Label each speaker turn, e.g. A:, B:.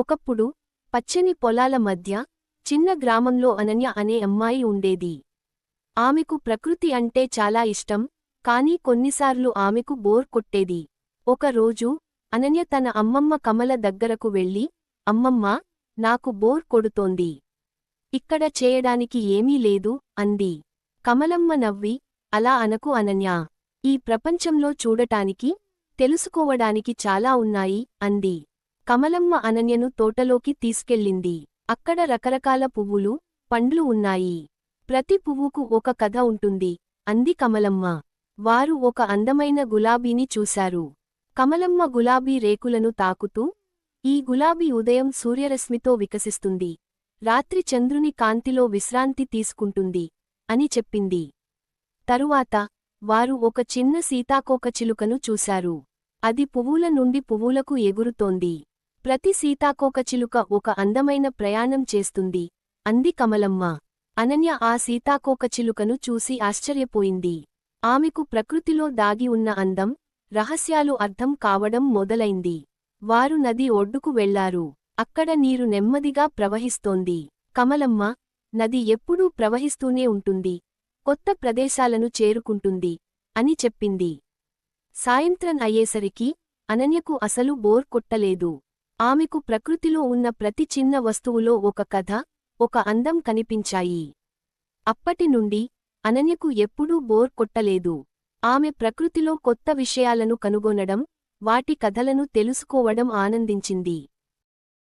A: ఒకప్పుడు పచ్చని పొలాల మధ్య చిన్న గ్రామంలో అనన్య అనే అమ్మాయి ఉండేది. ఆమెకు ప్రకృతి అంటే చాలా ఇష్టం కానీ కొన్నిసార్లు ఆమెకు బోర్ కొట్టేది. ఒకరోజు అనన్య తన అమ్మమ్మ కమల దగ్గరకు వెళ్ళి అమ్మమ్మ నాకు బోర్ కొడుతోంది. ఇక్కడ చేయడానికి ఏమీ లేదు అంది. కమలమ్మ నవ్వి అలా అనకు అనన్య. ఈ ప్రపంచంలో చూడటానికి తెలుసుకోవడానికి చాలా ఉన్నాయి అంది. కమలమ్మ అనన్యను తోటలోకి తీసుకెళ్ళింది. అక్కడ రకరకాల పువ్వులు పండ్లు ఉన్నాయి. ప్రతి పువ్వుకు ఒక కథ ఉంటుంది అంది కమలమ్మ. వారు ఒక అందమైన గులాబీని చూశారు. కమలమ్మ గులాబీ రేకులను తాకుతూ ఈ గులాబీ ఉదయం సూర్యరశ్మితో వికసిస్తుంది. రాత్రి చంద్రుని కాంతిలో విశ్రాంతి తీసుకుంటుంది అని చెప్పింది. తరువాత వారు ఒక చిన్న సీతాకోకచిలుకను చూశారు. అది పువ్వుల నుండి పువ్వులకు ఎగురుతోంది. ప్రతి సీతాకోకచిలుక ఒక అందమైన ప్రయాణం చేస్తుంది. అంది కమలమ్మ. అనన్య ఆ సీతాకోకచిలుకను చూసి ఆశ్చర్యపోయింది. ఆమెకు ప్రకృతిలో దాగి ఉన్న అందం రహస్యాలు అర్థం కావడం మొదలైంది. వారు నది ఒడ్డుకు వెళ్ళారు. అక్కడ నీరు నెమ్మదిగా ప్రవహిస్తోంది. కమలమ్మ నది ఎప్పుడూ ప్రవహిస్తూనే ఉంటుంది. కొత్త ప్రదేశాలను చేరుకుంటుంది అని చెప్పింది. సాయంత్రం అయ్యేసరికి అనన్యకు అసలు బోర్ కొట్టలేదు. ఆమెకు ప్రకృతిలో ఉన్న ప్రతి చిన్న వస్తువులో ఒక కథ ఒక అందం కనిపించాయి. అప్పటి నుండి అనన్యకు ఎప్పుడూ బోర్ కొట్టలేదు. ఆమె ప్రకృతిలో కొత్త విషయాలను కనుగొనడం వాటి కథలను తెలుసుకోవడం ఆనందించింది.